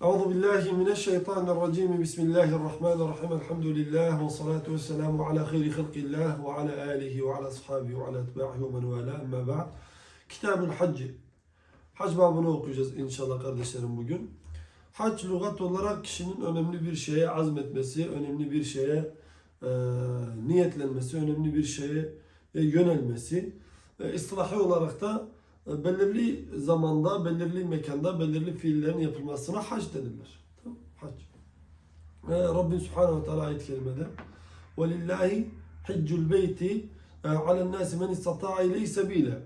Euzu billahi mineşşeytanirracim. Bismillahirrahmanirrahim. Elhamdülillahi ve salatu vesselamu ala hayri halqillah ve ala alihi ve ala ashabihi ve ala etbahi ve men vela. Amma ba'd. Kitabul Hac. Hac babını okuyacağız inşallah kardeşlerim bugün. Hac lügat olarak kişinin önemli bir şeye azmetmesi, önemli bir şeye e, niyetlenmesi, önemli bir şeye e, yönelmesi. E, istilahi olarak da belirli zamanda, belirli mekanda, belirli fiillerin yapılmasına hac denilir. Tamam, hac. Ve Rabbim Subhanahu ve Teala ayet kerimede وَلِلَّهِ حِجُّ الْبَيْتِ عَلَى النَّاسِ مَنْ اِسْتَطَاعَ اِلَيْهِ سَب۪يلًا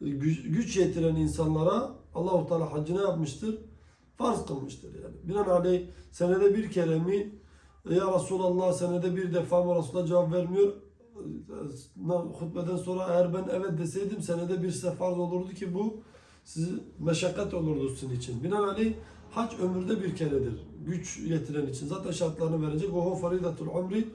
güç, güç yetiren insanlara Allahu Teala haccı ne yapmıştır? Farz kılmıştır yani. Binaenaleyh senede bir kere mi ya Resulallah senede bir defa mı Resulullah cevap vermiyor. Hutbeden sonra eğer ben evet deseydim senede bir sefer olurdu ki bu sizi meşakkat olurdu sizin için. Binaenaleyh hac ömürde bir keredir. Güç yetiren için. Zaten şartlarını verecek. Oho faridatul umri.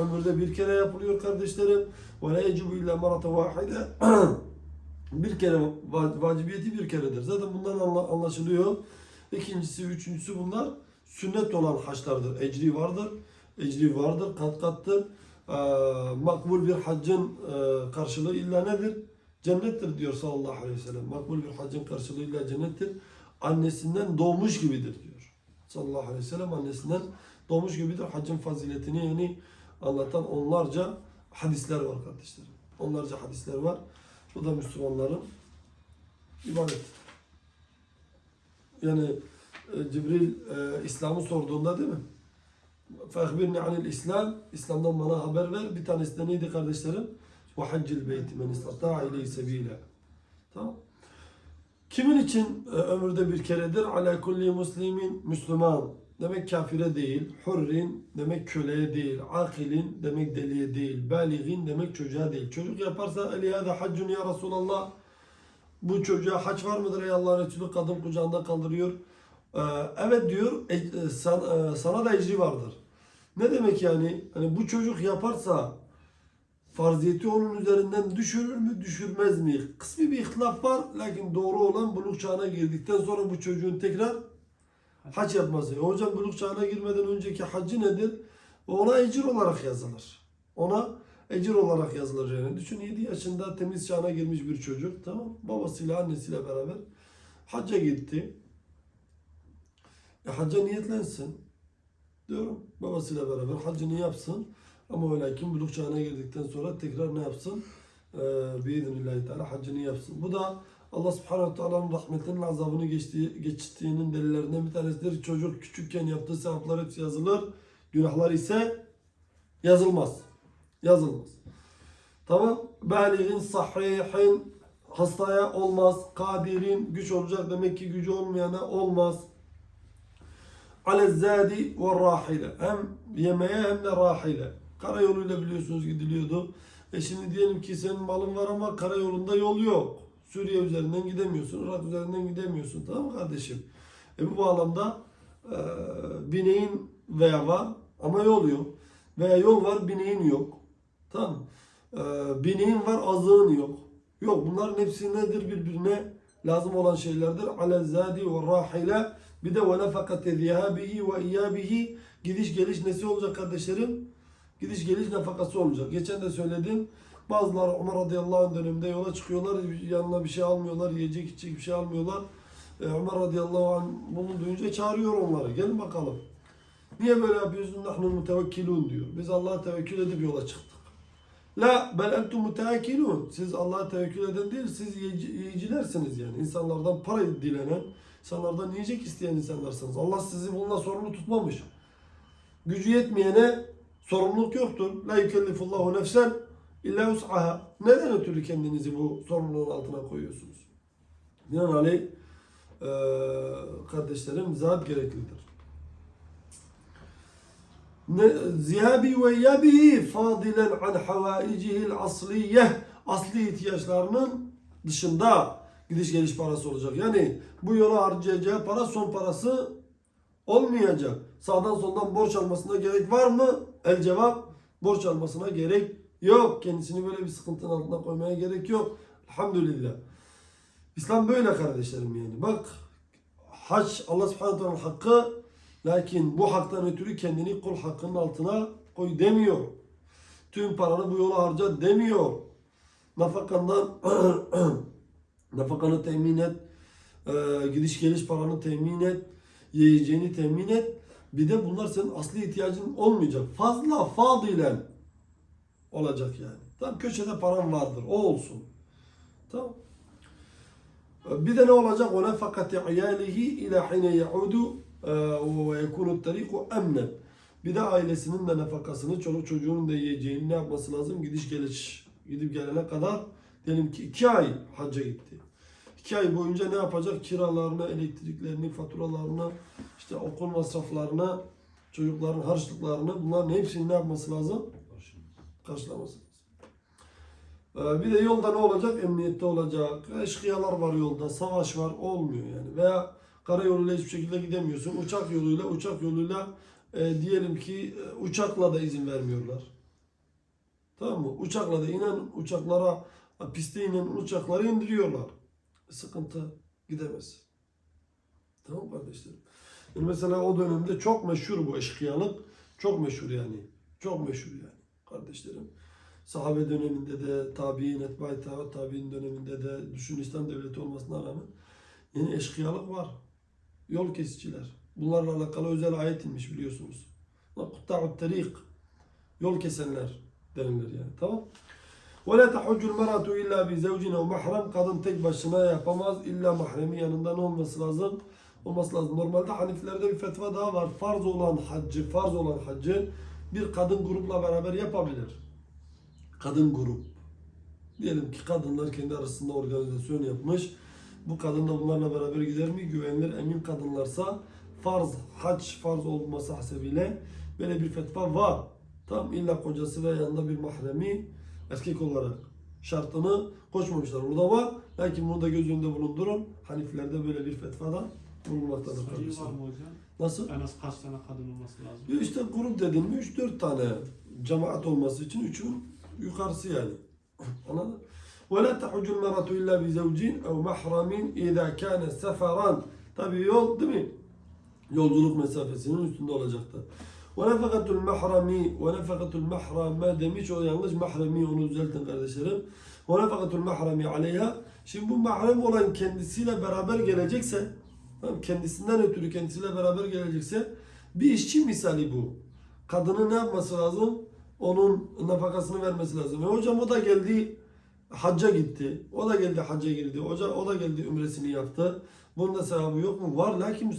Ömürde bir kere yapılıyor kardeşlerim. Ve la yecibu illa marata vahide. bir kere va- vacibiyeti bir keredir. Zaten bundan anla- anlaşılıyor. İkincisi, üçüncüsü bunlar sünnet olan haçlardır. Ecri vardır. Ecri vardır, kat kattır. Ee, makbul bir haccın e, karşılığı illa nedir? Cennettir diyor sallallahu aleyhi ve sellem. Makbul bir haccın karşılığı illa cennettir. Annesinden doğmuş gibidir diyor. Sallallahu aleyhi ve sellem annesinden doğmuş gibidir. Haccın faziletini yani anlatan onlarca hadisler var kardeşlerim. Onlarca hadisler var. Bu da Müslümanların ibadet. Yani e, Cibril e, İslam'ı sorduğunda değil mi? Fehbirni anil İslam. İslam'dan bana haber ver. Bir tanesi de neydi kardeşlerim? Haccil beyti men istata'a ileyhi sebila. Tamam. Kimin için e, ömürde bir keredir? Ala kulli muslimin Müslüman. Demek kafire değil. Hurrin demek köleye değil. Akilin demek deliye değil. Baligin demek çocuğa değil. Çocuk yaparsa elihâde haccun ya Resulallah. Bu çocuğa hac var mıdır ey Allah'ın Resulü? Kadın kucağında kaldırıyor. Ee, evet diyor. e, e, e, sana da ecri vardır. Ne demek yani? Hani bu çocuk yaparsa farziyeti onun üzerinden düşürür mü düşürmez mi? Kısmi bir ihtilaf var. Lakin doğru olan buluk çağına girdikten sonra bu çocuğun tekrar hac yapması. E hocam buluk çağına girmeden önceki hacı nedir? Ona ecir olarak yazılır. Ona ecir olarak yazılır yani. Düşün 7 yaşında temiz çağına girmiş bir çocuk. Tamam Babasıyla annesiyle beraber hacca gitti. E hacca niyetlensin. Diyorum. Babasıyla beraber haccını yapsın. Ama öyle kim buluk çağına girdikten sonra tekrar ne yapsın? Ee, Biiznillahü Teala haccını yapsın. Bu da Allah Subhanahu Teala'nın rahmetinin azabını geçtiği, geçtiğinin delillerinden bir tanesidir. Çocuk küçükken yaptığı sevaplar hepsi yazılır. Günahlar ise yazılmaz. Yazılmaz. Tamam. Baligin, sahihin, hastaya olmaz. Kadirin, güç olacak demek ki gücü olmayana olmaz. Ale zadi ve rahile. Hem yemeğe hem de rahile. Karayoluyla biliyorsunuz gidiliyordu. E şimdi diyelim ki senin malın var ama karayolunda yol yok. Suriye üzerinden gidemiyorsun, Irak üzerinden gidemiyorsun. Tamam mı kardeşim? E bu bağlamda e, bineğin veya var ama yol yok. Veya yol var, bineğin yok. Tamam? E, bineğin var, azığın yok. Yok bunların hepsi nedir birbirine lazım olan şeylerdir. Ale zadi ve rahile bir de ve nefakate zihabihi ve iyabihi gidiş geliş nesi olacak kardeşlerim? Gidiş geliş nefakası olacak. Geçen de söyledim. Bazıları Ömer radıyallahu anh döneminde yola çıkıyorlar. Yanına bir şey almıyorlar. Yiyecek içecek bir şey almıyorlar. E, Ömer radıyallahu anh bunu duyunca çağırıyor onları. Gelin bakalım. Niye böyle yapıyorsun? Nahnu mutevekkilun diyor. Biz Allah'a tevekkül edip yola çıktık. La bel entum mutevekkilun. Siz Allah'a tevekkül eden değil, siz yiyici- yiyicilersiniz yani. İnsanlardan para dilenen, insanlardan yiyecek isteyen insanlarsınız. Allah sizi bununla sorumlu tutmamış. Gücü yetmeyene sorumluluk yoktur. La yükellifullahu nefsen illa us'aha. Neden ötürü kendinizi bu sorumluluğun altına koyuyorsunuz? Binaenaleyh eee kardeşlerim zat gereklidir. Zihabi ve yabihi fadilen an havaicihil asliyeh asli ihtiyaçlarının dışında gidiş geliş parası olacak. Yani bu yola harcayacağı para son parası olmayacak. Sağdan soldan borç almasına gerek var mı? El cevap borç almasına gerek yok. Kendisini böyle bir sıkıntının altına koymaya gerek yok. Elhamdülillah. İslam böyle kardeşlerim yani. Bak hac Allah subhanahu teala'nın hakkı lakin bu haktan ötürü kendini kul hakkının altına koy demiyor. Tüm paranı bu yola harca demiyor. Nafakandan nafakanı temin et. e, gidiş geliş paranı temin et. Yiyeceğini temin et. Bir de bunlar senin asli ihtiyacın olmayacak. Fazla fadilen olacak yani. Tamam köşede param vardır. O olsun. Tamam. Bir de ne olacak? İla hine yaudu e, ve yekunu tariku emnen. Bir de ailesinin de nafakasını, çoluk çocuğunun da yiyeceğini ne yapması lazım? Gidiş geliş, gidip gelene kadar diyelim ki iki ay hacca gitti. İki ay boyunca ne yapacak? Kiralarını, elektriklerini, faturalarını, işte okul masraflarını, çocukların harçlıklarını bunların hepsini ne yapması lazım? Karşılaması lazım. Ee, Bir de yolda ne olacak? Emniyette olacak. Eşkıyalar var yolda, savaş var, olmuyor yani. Veya karayoluyla hiçbir şekilde gidemiyorsun. Uçak yoluyla, uçak yoluyla e, diyelim ki e, uçakla da izin vermiyorlar. Tamam mı? Uçakla da inen uçaklara, piste inen uçakları indiriyorlar. Sıkıntı gidemez. Tamam kardeşlerim. Yani mesela o dönemde çok meşhur bu eşkıyalık. Çok meşhur yani. Çok meşhur yani kardeşlerim. Sahabe döneminde de, tabi'in, etbai ta- tabi'in döneminde de, düşün İslam devleti olmasına rağmen yine eşkıyalık var. Yol kesiciler. Bunlarla alakalı özel ayet inmiş biliyorsunuz. Kutta'ut tarik. Yol kesenler denilir yani. Tamam. Ve la tahuccul meratu illa bi zevcin ev mahrem. Kadın tek başına yapamaz. İlla mahremi yanından olması lazım. Olması lazım. Normalde Haniflerde bir fetva daha var. Farz olan haccı, farz olan haccı bir kadın grupla beraber yapabilir. Kadın grup. Diyelim ki kadınlar kendi arasında organizasyon yapmış. Bu kadın da bunlarla beraber gider mi? Güvenilir emin kadınlarsa farz, hac farz olması hasebiyle böyle bir fetva var. Tam illa kocası ve yanında bir mahremi erkek olarak şartını koşmamışlar. Burada var. Lakin bunu da göz önünde bulundurun. Haniflerde böyle bir fetvada bulunmaktadır Sayı var kardeşim. mı hocam? Nasıl? En az kaç tane kadın olması lazım? Ya İşte grup dedin mi 3-4 tane cemaat olması için 3'ün yukarısı yani. Anladın? وَلَا تَحُجُّ الْمَرَةُ اِلَّا بِزَوْجٍ اَوْ مَحْرَمٍ اِذَا كَانَ سَفَرًا Tabi yol değil mi? Yolculuk mesafesinin üstünde olacaktı. Ve nefekatul mahrami ve nefekatul mahrama demiş o yanlış mahremi onu düzeltin kardeşlerim. Ve nefekatul mahrami aleyha. Şimdi bu mahrem olan kendisiyle beraber gelecekse tamam, kendisinden ötürü kendisiyle beraber gelecekse bir işçi misali bu. Kadının ne yapması lazım? Onun nafakasını vermesi lazım. E hocam o da geldi hacca gitti. O da geldi hacca girdi. Hoca o da geldi ümresini yaptı. Bunun da sevabı yok mu? Var lakin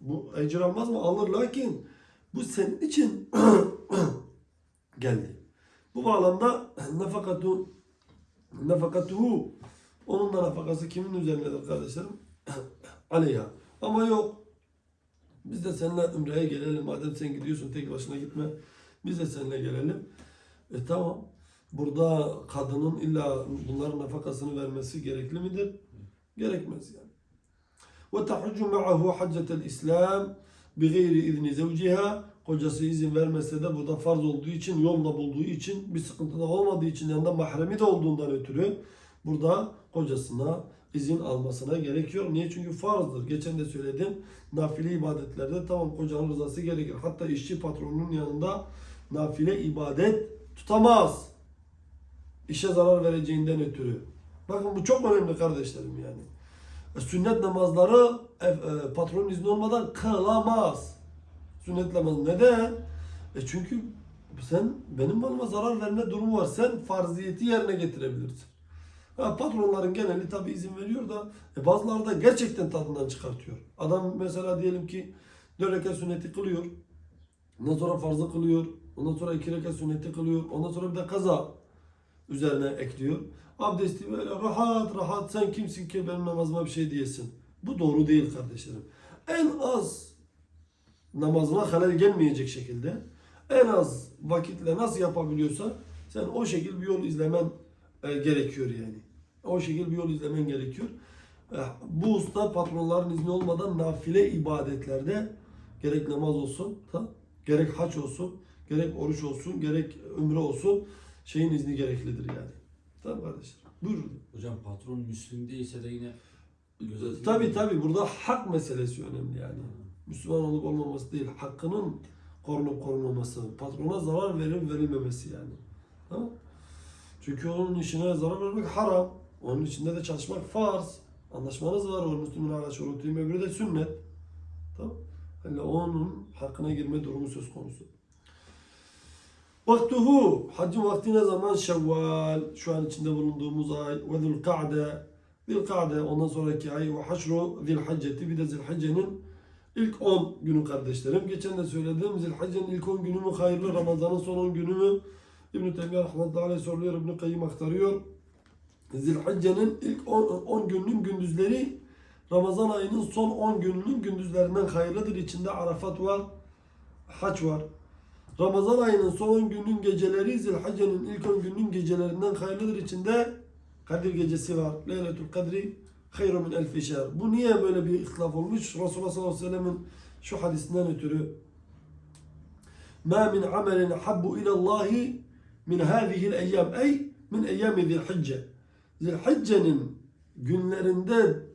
bu ecir almaz mı? Alır lakin bu senin için geldi. Bu bağlamda nafakatu nafakatuhu onun da nafakası kimin üzerinedir kardeşlerim? Aleyha. Ama yok. Biz de seninle Ümre'ye gelelim. Madem sen gidiyorsun tek başına gitme. Biz de seninle gelelim. E tamam. Burada kadının illa bunların nafakasını vermesi gerekli midir? Gerekmez yani. Ve tahcu ma'ahu haccetel bi gayri izni zevciha kocası izin vermese de burada farz olduğu için, yolla bulduğu için, bir sıkıntı da olmadığı için yanında mahremi de olduğundan ötürü burada kocasına izin almasına gerekiyor. Niye? Çünkü farzdır. Geçen de söyledim. Nafile ibadetlerde tamam kocanın rızası gerekir. Hatta işçi patronunun yanında nafile ibadet tutamaz. İşe zarar vereceğinden ötürü. Bakın bu çok önemli kardeşlerim yani. E, sünnet namazları e, e, patronun izni olmadan kılamaz. Sünnet neden? E çünkü sen benim malıma zarar verme durumu var. Sen farziyeti yerine getirebilirsin. Ha, patronların geneli tabi izin veriyor da e, bazıları da gerçekten tadından çıkartıyor. Adam mesela diyelim ki 4 rekat sünneti kılıyor. Ondan sonra farzı kılıyor. Ondan sonra 2 rekat sünneti kılıyor. Ondan sonra bir de kaza üzerine ekliyor. Abdesti böyle rahat rahat sen kimsin ki benim namazıma bir şey diyesin. Bu doğru değil kardeşlerim. En az namazına halel gelmeyecek şekilde en az vakitle nasıl yapabiliyorsa sen o şekil bir yol izlemen e, gerekiyor yani. O şekil bir yol izlemen gerekiyor. E, bu usta patronların izni olmadan nafile ibadetlerde gerek namaz olsun, ta, gerek haç olsun, gerek oruç olsun, gerek ümre olsun şeyin izni gereklidir yani. Tamam kardeşler. Buyurun. Hocam patron Müslüm değilse de yine Tabi tabi burada hak meselesi önemli yani. Müslüman olup olmaması değil, hakkının korunup korunmaması, patrona zarar verip verilmemesi yani. Tamam? Çünkü onun işine zarar vermek haram. Onun içinde de çalışmak farz. Anlaşmanız var. O Müslüman ala şurutuyum öbürü de sünnet. Tamam? Yani onun hakkına girme durumu söz konusu. Vaktuhu, haccın vakti ne zaman? Şevval, şu an içinde bulunduğumuz ay, ve Zülka'de, Zilkade ondan sonraki ay ve haşru Zilhacceti bir de Zilhicce'nin ilk 10 günü kardeşlerim. Geçen de söyledim Zilhicce'nin ilk 10 günü mü hayırlı Ramazan'ın son 10 günü mü? İbn-i Teymiye rahmetullahi aleyh soruluyor İbn-i Kayyım aktarıyor. Zilhicce'nin ilk 10, 10 gününün gündüzleri Ramazan ayının son 10 gününün gündüzlerinden hayırlıdır. İçinde Arafat var, Hac var. Ramazan ayının son 10 günün geceleri Zilhicce'nin ilk 10 günün gecelerinden hayırlıdır. İçinde Kadir gecesi var. Leyletül kadri hayru min elfi şer. Bu niye böyle bir ihtilaf olmuş? Resulullah sallallahu aleyhi ve sellem'in şu hadisinden ötürü. Ma min amelin habbu ilallahi min hâzihil eyyam. Ey min eyyami zilhicce. Zilhicce'nin günlerinde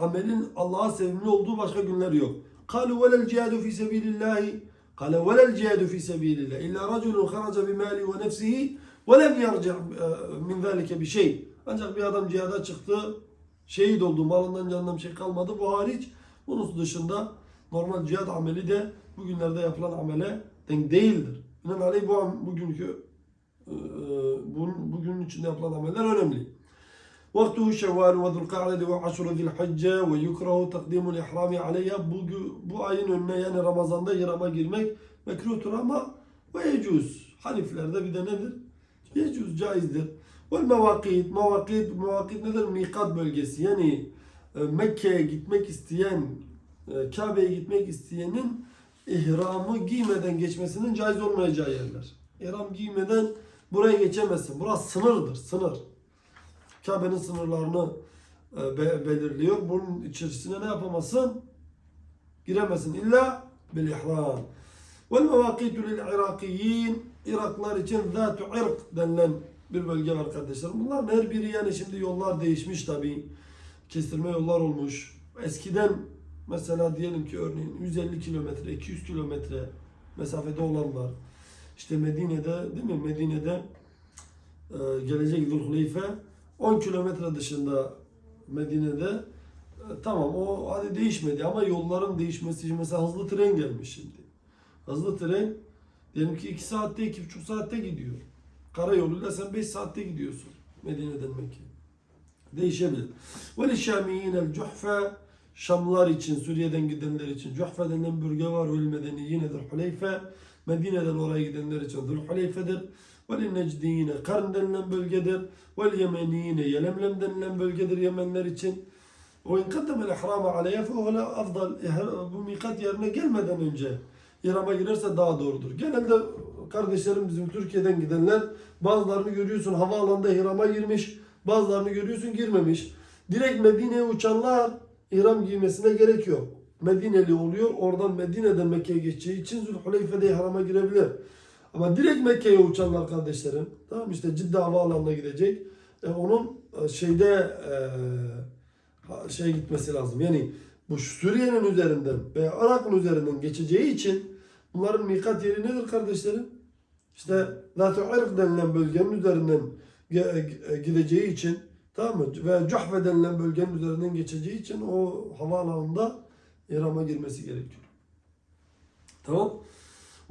amelin Allah'a sevimli olduğu başka günler yok. Kalu velel cihadu fi sebilillahi. Kale velel cihadu fi sebilillah. İlla raculun kharaca bi mali ve nefsihi ve lem yerci min zalike bi şey ancak bir adam cihada çıktı, şehit oldu, malından canından bir şey kalmadı. Bu hariç, bunun dışında normal cihad ameli de bugünlerde yapılan amele denk değildir. Binaenaleyh bu bugünkü e, bugünün içinde yapılan ameller önemli. Vaktuhu şevval ve zulka'de ve aşru zilhicce ve yukrahu takdimul ihrami aleyha bu, bu ayın önüne yani Ramazan'da ihrama girmek mekruhtur ama ve yecuz. Haniflerde bir de nedir? Yecuz, caizdir. Vel mevakit, mevakit, mevakit nedir? Mikat bölgesi. Yani e, Mekke'ye gitmek isteyen, e, Kabe'ye gitmek isteyenin ihramı giymeden geçmesinin caiz olmayacağı yerler. İhram giymeden buraya geçemezsin. Burası sınırdır, sınır. Kabe'nin sınırlarını e, be- belirliyor. Bunun içerisine ne yapamazsın? Giremezsin. İlla bil ihram. Vel mevakitu lil Irakiyin Iraklar için zatu irk denilen bir bölge var kardeşlerim. Bunların her biri yani şimdi yollar değişmiş tabi. Kestirme yollar olmuş. Eskiden mesela diyelim ki örneğin 150 kilometre, 200 kilometre mesafede olan var. İşte Medine'de değil mi? Medine'de e, gelecek Zulhuleyfe 10 kilometre dışında Medine'de e, tamam o hadi değişmedi ama yolların değişmesi için mesela hızlı tren gelmiş şimdi. Hızlı tren diyelim ki 2 saatte 2,5 saatte gidiyor. Karayoluyla sen 5 saatte gidiyorsun Medine'den Mekke'ye. Değişebilir. Ve Şamiyin el Cuhfe Şamlar için, Suriye'den gidenler için Cuhfe denilen bölge var. Hül Medeni yinedir Huleyfe. Medine'den oraya gidenler için Zülhuleyfe'dir. Ve Necdiyine Karn denilen bölgedir. Ve Yemeniyine Yelemlem denilen bölgedir Yemenler için. Ve in kaddemel ihrama aleyhe fe afdal bu mikat yerine gelmeden önce İhrama girerse daha doğrudur. Genelde kardeşlerim bizim Türkiye'den gidenler bazılarını görüyorsun havaalanında ihrama girmiş, bazılarını görüyorsun girmemiş. Direkt Medine'ye uçanlar ihram giymesine gerek yok. Medineli oluyor. Oradan Medine'den Mekke'ye geçeceği için Zülhuleyfe'de ihrama girebilir. Ama direkt Mekke'ye uçanlar kardeşlerim, tamam işte Cidde havaalanına gidecek. E, onun e, şeyde e, şey gitmesi lazım. Yani bu Suriye'nin üzerinden veya Irak'ın üzerinden geçeceği için bunların mikat yeri nedir kardeşlerim? İşte Zat-ı Irk denilen bölgenin üzerinden ge- ge- gideceği için tamam mı? Ve Cuhfe denilen bölgenin üzerinden geçeceği için o havaalanında İram'a girmesi gerekiyor. Tamam.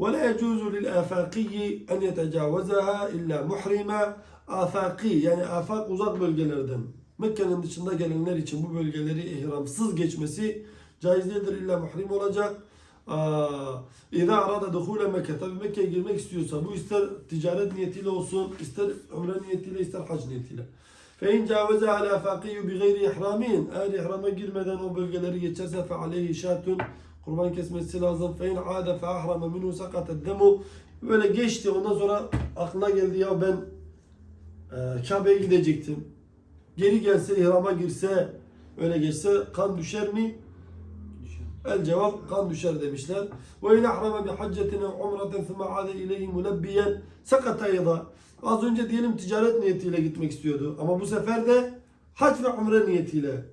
ولا يجوز للآفاقي أن يتجاوزها إلا محرما afaki yani afak uzak bölgelerden Mekke'nin dışında gelenler için bu bölgeleri ihramsız geçmesi caiz değildir illa muhrim olacak. İza arada duhule Mekke. Tabi Mekke'ye girmek istiyorsa bu ister ticaret niyetiyle olsun, ister ömre niyetiyle, ister hac niyetiyle. Fe in cavaza ala faqiyu bi gayri ihramin. İhrama girmeden o bölgeleri geçerse fe aleyhi şatun. Kurban kesmesi lazım. Fe in aade fe ahrama minhu sakatet. Böyle geçti. Ondan sonra aklına geldi ya ben e, Kabe'ye gidecektim. Geri gelse ihrama girse öyle geçse kan düşer mi? El cevap kan düşer demişler. Ve in ahrama bi haccetin ev umraten thumma ade ileyhi mulebbiyen sakata ayda. Az önce diyelim ticaret niyetiyle gitmek istiyordu ama bu sefer de hac ve umre niyetiyle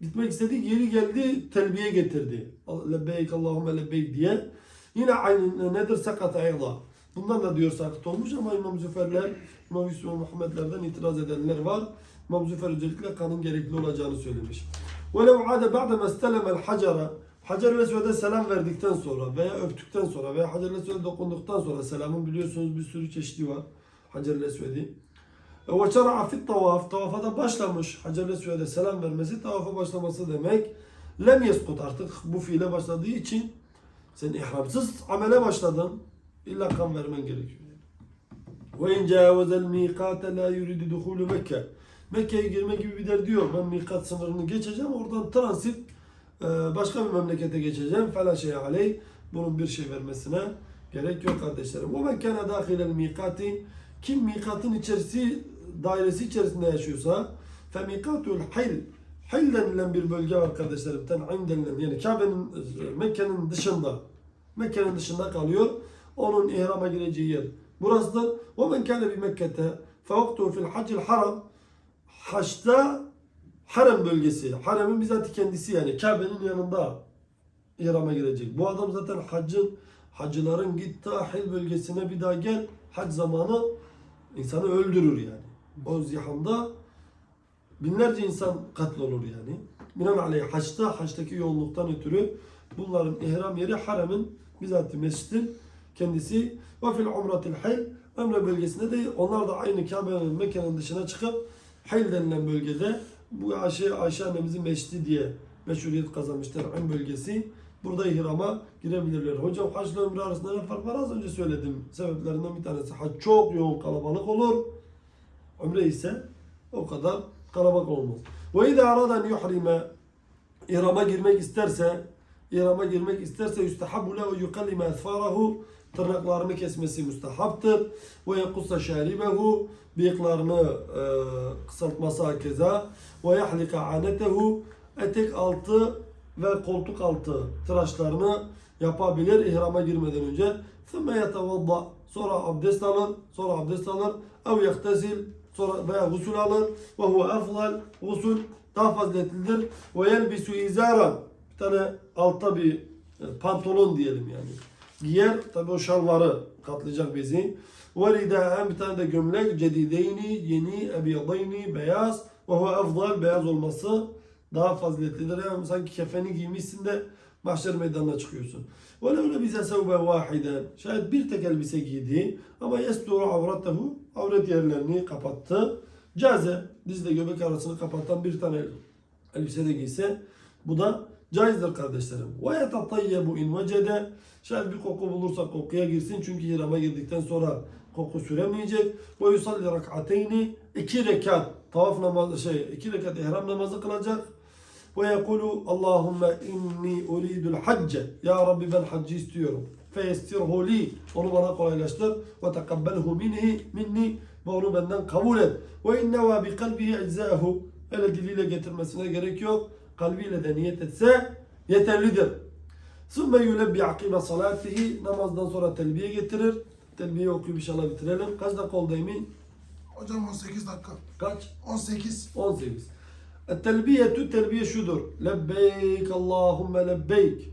Gitmek istedi, geri geldi, telbiye getirdi. Lebbeyk Allahümme lebbeyk diye. Yine aynı nedir? Sakat ayda. Bundan da diyor sakıt olmuş ama İmam Züferler, İmam Yusuf ve Muhammedlerden itiraz edenler var. İmam Züfer özellikle kanın gerekli olacağını söylemiş. وَلَوْ عَادَ بَعْدَ مَا اسْتَلَمَ الْحَجَرَ Hacer-i selam verdikten sonra veya öptükten sonra veya Hacer-i dokunduktan sonra selamın biliyorsunuz bir sürü çeşidi var. Hacer-i Esved'i. Ve şer'a e, fit tavaf. Tavafa da başlamış. Hacer-i selam vermesi tavafa başlaması demek. Lem yeskut artık bu fiile başladığı için sen ihramsız amele başladın. İlla kan vermen gerekiyor. Ve in cavezel mikate la yuridu duhulu Mekke. Mekke'ye girme gibi bir derdi yok. Ben mikat sınırını geçeceğim. Oradan transit ee, başka bir memlekete geçeceğim. Fela şey aleyh. Bunun bir şey vermesine gerek yok kardeşlerim. O mekana dahil el mikati. Kim mikatın içerisi dairesi içerisinde yaşıyorsa fe mikatul hil. Hil denilen bir bölge var kardeşlerim. Ten'in denilen yani Kabe'nin e, Mekke'nin dışında Mekke'nin dışında kalıyor. Onun ihrama gireceği yer. Burasıdır. Ve men kâne bi Mekke'te fe fil hacil haram. Haçta harem bölgesi, haremin bizzat kendisi yani Kabe'nin yanında ihrama girecek. Bu adam zaten hacın, hacıların git hil bölgesine bir daha gel, hac zamanı insanı öldürür yani. O zihamda binlerce insan katlolur yani. Binaenaleyh haçta, haçtaki yoğunluktan ötürü bunların ihram yeri haremin bizzat mescidin kendisi ve fil umratil hil Ömre bölgesinde de onlar da aynı Kabe'nin Mekke'nin dışına çıkıp Hil denilen bölgede bu Ayşe, Ayşe annemizin meşri diye meşhuriyet kazanmışlar Hil bölgesi. Burada ihrama girebilirler. Hocam hac ile ömre arasında ne fark var? Az önce söyledim. Sebeplerinden bir tanesi hac çok yoğun kalabalık olur. Ömre ise o kadar kalabalık olmaz. Ve izâ arada en yuhrime ihrama girmek isterse ihrama girmek isterse yustahabu lehu yukallime esfarahu tırnaklarını kesmesi müstehaptır. Ve yakussa şaribehu bıyıklarını e, kısaltması hakeza. Ve yahlika anetehu etek altı ve koltuk altı tıraşlarını yapabilir ihrama girmeden önce. Sümme yetevadda. Sonra abdest alır. Sonra abdest alır. Ev yektesil. Sonra veya gusül alır. Ve huve eflal. Gusül daha faziletlidir. Ve yelbisu izara. Bir tane altta bir e, pantolon diyelim yani. Giyer tabi o şalvarı katlayacak bezi. Ve ridaen bir tane de gömlek cedideyni yeni ebiyadayni beyaz ve huve afdal beyaz olması daha faziletlidir. Yani sanki kefeni giymişsin de mahşer meydanına çıkıyorsun. Ve levle bize sevbe vahiden. Şayet bir tek elbise giydi ama yesturu avratehu avret yerlerini kapattı. Caze dizle göbek arasını kapatan bir tane elbise de giyse bu da caizdir kardeşlerim. Ve yetatayyebu in vecede şayet bir koku bulursa kokuya girsin çünkü ihrama girdikten sonra koku süremeyecek. Ve yusalli rak'ateyni iki rekat tavaf namazı şey iki rekat ihram namazı kılacak. Ve yekulu Allahümme inni uridul hacce. Ya Rabbi ben haccı istiyorum. Feyestirhu li. Onu bana kolaylaştır. Ve tekabbelhu minni, minni. Ve onu benden kabul et. Ve inneva bi kalbihi eczahu. Öyle diliyle getirmesine gerek yok kalbiyle de niyet etse yeterlidir. Sümme yülebbi akime salatihi namazdan sonra telbiye getirir. Telbiyeyi okuyup inşallah bitirelim. Kaç dakika oldu Emin? Hocam 18 dakika. Kaç? 18. 18. Telbiyetü telbiye şudur. Lebbeyk Allahumme lebbeyk.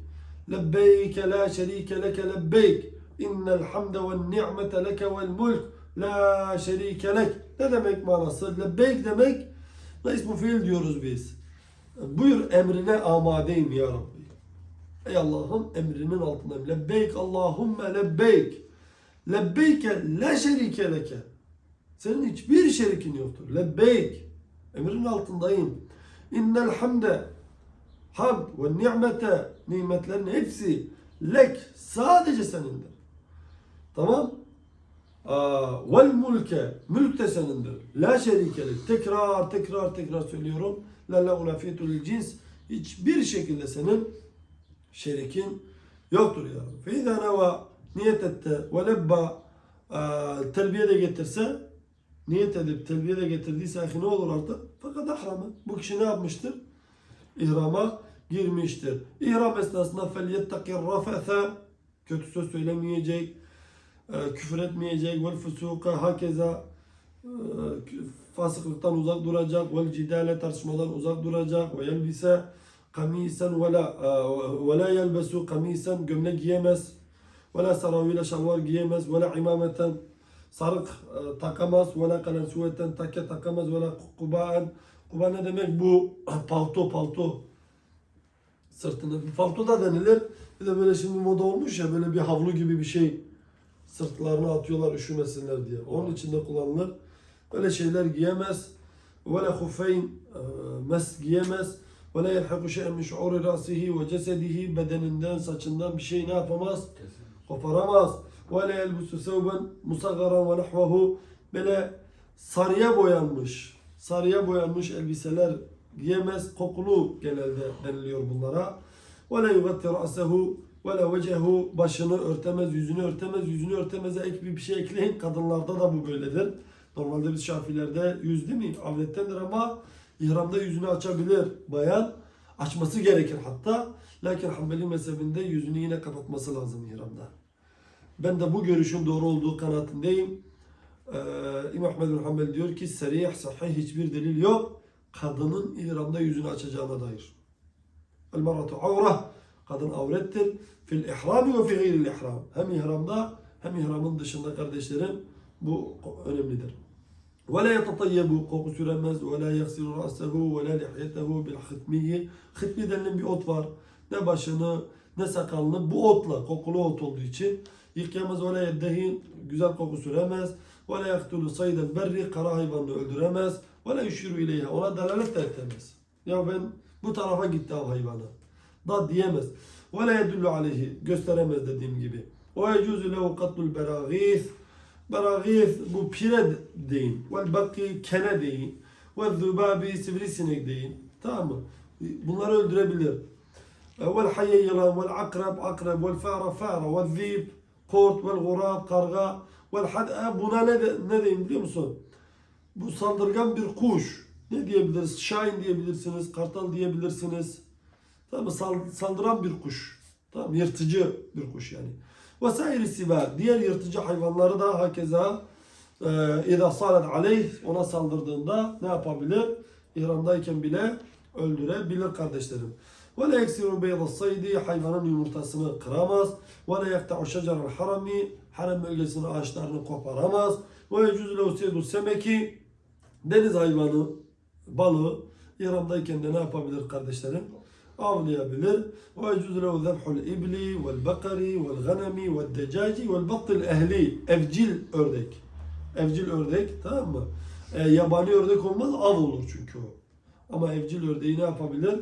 Lebbeyk la şerike leke lebbeyk. İnnel hamde ve ni'mete leke vel mulk. La şerike lek. Ne demek manası? Lebbeyk demek reis bu fiil diyoruz biz. Buyur emrine amadeyim ya Rabbi. Ey Allah'ım emrinin altındayım. Lebbeyk Allahümme lebbeyk. Lebbeyke la şerike leke. Senin hiçbir şerikin yoktur. Lebbeyk. Emrin altındayım. İnnel hamde hamd ve nimete nimetlerin hepsi lek sadece senindir. Tamam? Vel mulke mülk de senindir. La şerikelek. Tekrar tekrar tekrar söylüyorum. La la unafiyetul cins. Hiçbir şekilde senin şerikin yoktur ya. Fe izâ neva niyet etti ve lebba aa, telbiye de getirse niyet edip telbiye de getirdiyse ahi ne olur artık? Fakat ahramı. Bu kişi ne yapmıştır? İhrama girmiştir. İhram esnasında felyettaki rafethe kötü söz söylemeyecek, e, küfür etmeyecek, vel fusuka hakeza e, fasıklıktan uzak duracak. Vel cidale tartışmadan uzak duracak. Ve yelbise kamisen ve la ve la kamisen gömlek giyemez. Ve la saravile şalvar giyemez. Ve la imameten sarık e, takamaz. Ve la kalensuveten takke takamaz. Ve la kubaen kuba ne demek? Bu palto palto sırtına. Palto da denilir. Bir de böyle şimdi moda olmuş ya böyle bir havlu gibi bir şey sırtlarına atıyorlar üşümesinler diye. Onun içinde kullanılır. Böyle şeyler giyemez. Ve la hufeyn e, mes giyemez. Ve la yelhaku şey'en min şuuri rasihi ve cesedihi bedeninden saçından bir şey ne yapamaz? Koparamaz. Ve la yelbusu sevben musaggaran ve nahvehu böyle sarıya boyanmış, sarıya boyanmış elbiseler giyemez. Kokulu genelde deniliyor bunlara. Ve la yugatti ra'sehu ve la vecehu başını örtemez, yüzünü örtemez. Yüzünü örtemeze ek bir bir şey ekleyin. Kadınlarda da bu böyledir. Normalde biz şafilerde yüz değil mi? Avrettendir ama ihramda yüzünü açabilir bayan. Açması gerekir hatta. Lakin Hanbeli mezhebinde yüzünü yine kapatması lazım ihramda. Ben de bu görüşün doğru olduğu kanaatindeyim. Ee, İmam Ahmed bin Hanbel diyor ki serih, sahih hiçbir delil yok. Kadının ihramda yüzünü açacağına dair. El maratu avra. Kadın avrettir. Fil ihrami ve fi gayril ihram. Hem ihramda hem ihramın dışında kardeşlerim bu önemlidir. La yetatayyebu koku süremez ra'sehu ve la lihyetehu bil hıtmiyi. Hıtmi denilen bir ot var. Ne başını ne sakalını bu otla kokulu ot olduğu için yıkayamaz la yeddehin güzel koku süremez. La yaktulu sayden berri kara hayvanını öldüremez. La yüşürü ileyha ona delalet de etmez. Ya ben bu tarafa gitti av hayvanı. Da diyemez. Ve la yedullu aleyhi gösteremez dediğim gibi. Ve yecuzu lehu katlul Beragis bu pire deyin. Vel bakki kene deyin. Ve zübabi sivrisinek deyin. Tamam mı? Bunları öldürebilir. Vel hayye yılan, vel akrab akrab, vel fara fara, vel zib kurt, vel gurab karga, vel had Ha, buna ne, ne deyin biliyor musun? Bu saldırgan bir kuş. Ne diyebiliriz? Şahin diyebilirsiniz, kartal diyebilirsiniz. Tamam mı? Sal- saldıran bir kuş. Tamam? Yırtıcı bir kuş yani. Vesaire siba. Diğer yırtıcı hayvanları da hakeza e, İza salet aleyh ona saldırdığında ne yapabilir? İhramdayken bile öldürebilir kardeşlerim. Ve la yeksiru beyda saydi hayvanın yumurtasını kıramaz. Ve la yekta'u şecerel harami harem bölgesinin ağaçlarını koparamaz. Ve yecuzu lehu seydu semeki deniz hayvanı balığı İhramdayken de ne yapabilir kardeşlerim? Avlayabilir. Ve yecuzu lehu zebhul ibli vel bakari vel ganami vel decaci vel battil ehli. Evcil ördek. Evcil ördek tamam mı? E, yabani ördek olmaz av olur çünkü o. Ama evcil ördeği ne yapabilir?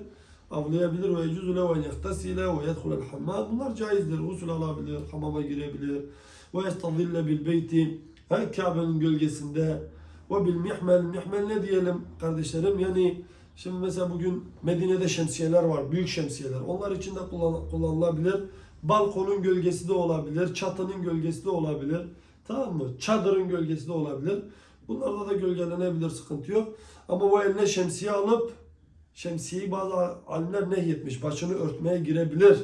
Avlayabilir ve yecuzu lehu en yehtasile ve yedhulel hammam. Bunlar caizdir. Usul alabilir, hamama girebilir. Ve yestazille bil beyti. Kabe'nin gölgesinde. Ve bil mihmel. Mihmel ne diyelim kardeşlerim? Yani Şimdi mesela bugün Medine'de şemsiyeler var, büyük şemsiyeler. Onlar için de kullan- kullanılabilir. Balkonun gölgesi de olabilir, çatının gölgesi de olabilir. Tamam mı? Çadırın gölgesi de olabilir. Bunlarda da gölgelenebilir, sıkıntı yok. Ama bu eline şemsiye alıp, şemsiyeyi bazı alimler nehyetmiş, başını örtmeye girebilir.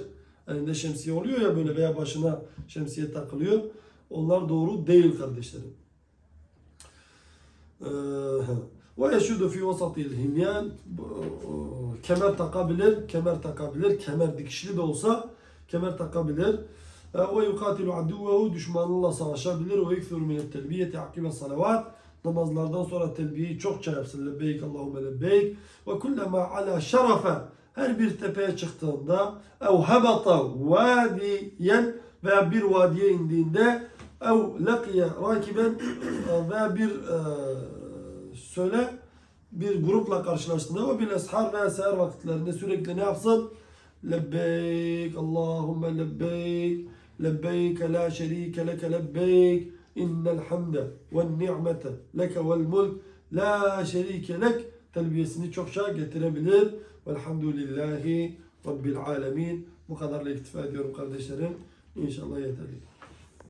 Elinde şemsiye oluyor ya böyle veya başına şemsiye takılıyor. Onlar doğru değil kardeşlerim. Ee, ve yeşudu fi vasatil himyan kemer takabilir, kemer takabilir, kemer dikişli de olsa kemer takabilir. Ee, Ve yukatilu aduvehu düşmanıyla savaşabilir ve yekthuru min telbiyeti akibe salavat namazlardan sonra telbiyeyi çokça yapsın. Lebbeyk Allahümme lebbeyk. Ve kullema ala şerefe her bir tepeye çıktığında ev hebata vadiyen veya bir vadiye indiğinde ev lakiye rakiben veya bir e, söyle bir grupla karşılaştığında o bil eshar veya seher vakitlerinde sürekli ne yapsın? Lebbeyk Allahümme lebbeyk lebbeyk la şerike leke lebbeyk innel hamde ve ni'mete leke vel mulk la şerike lek telbiyesini çokça getirebilir. Velhamdülillahi Rabbil alemin. Bu kadarla iktifa ediyorum kardeşlerim. İnşallah yeterli.